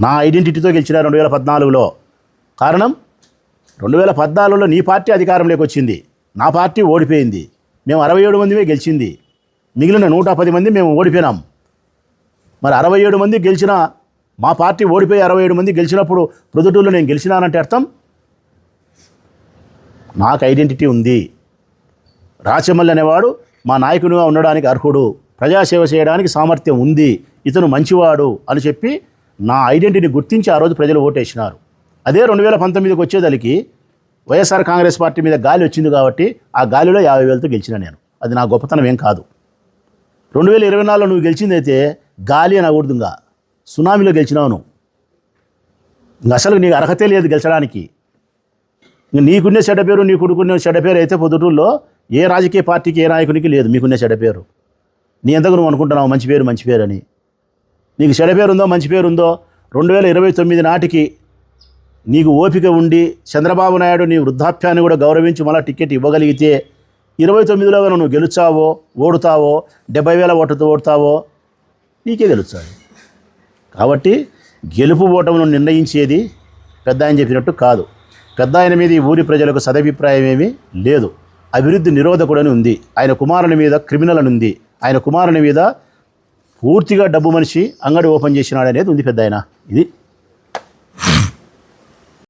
నా ఐడెంటిటీతో గెలిచిన రెండు వేల పద్నాలుగులో. కారణం? రెండు వేల పద్నాలుగులో నీ పార్టీ అధికారంలోకి వచ్చింది. నా పార్టీ ఓడిపోయింది. మేము అరవై ఏడు మందిమే గెలిచింది. మిగిలిన నూట పది మంది మేము ఓడిపోయినాం. మరి అరవై ఏడు మంది గెలిచిన మా పార్టీ ఓడిపోయి అరవై ఏడు మంది గెలిచినప్పుడు ప్రొద్దుటూరులో నేను గెలిచినానంటే అర్థం? నాకు ఐడెంటిటీ ఉంది. రాచమల్లి అనేవాడు మా నాయకునిగా ఉండడానికి అర్హుడు. ప్రజాసేవ చేయడానికి సామర్థ్యం ఉంది. ఇతను మంచివాడు అని చెప్పి నా ఐడెంటిటీని గుర్తించి ఆ రోజు ప్రజలు ఓటేసినారు. అదే రెండు వేల పంతొమ్మిదికి వచ్చేదానికి వైఎస్ఆర్ కాంగ్రెస్ పార్టీ మీద గాలి వచ్చింది కాబట్టి ఆ గాలిలో యాభై వేలతో గెలిచిన నేను. అది నా గొప్పతనం ఏం కాదు. రెండు వేల ఇరవై నాలుగులో నువ్వు గెలిచిందైతే గాలి అని అకూడదు సునామీలో గెలిచినావు నువ్వు. అసలు నీకు అర్హతే లేదు గెలిచడానికి. ఇంక నీకున్నే చెడ్డ పేరు నీ కొడుకునే చెడ్డ పేరు అయితే పొద్దుటూరులో ఏ రాజకీయ పార్టీకి ఏ నాయకునికి లేదు. మీకున్నే చెడ్డ పేరు. నీ ఎంతకు నువ్వు అనుకుంటున్నావు మంచి పేరు మంచి పేరు అని. నీకు చెడ పేరు ఉందో మంచి పేరు ఉందో రెండు వేల ఇరవై తొమ్మిది నాటికి నీకు ఓపిక ఉండి చంద్రబాబు నాయుడు నీ వృద్ధాప్యాన్ని కూడా గౌరవించి మళ్ళీ టికెట్ ఇవ్వగలిగితే ఇరవై తొమ్మిదిలో నువ్వు గెలుచావో ఓడుతావో డెబ్బై వేల ఓటుతో ఓడతావో నీకే గెలుస్తాడు. కాబట్టి గెలుపు ఓటమును నిర్ణయించేది పెద్ద ఆయన చెప్పినట్టు కాదు. పెద్ద ఆయన మీద ఈ ఊరి ప్రజలకు సదభిప్రాయం ఏమీ లేదు. అభివృద్ధి నిరోధకుడని ఉంది. ఆయన కుమారుని మీద క్రిమినల్ అని ఉంది. ఆయన కుమారుని మీద పూర్తిగా డబ్బు మనిషి అంగడి ఓపెన్ చేసినాడు అనేది ఉంది పెద్ద ఆయన ఇది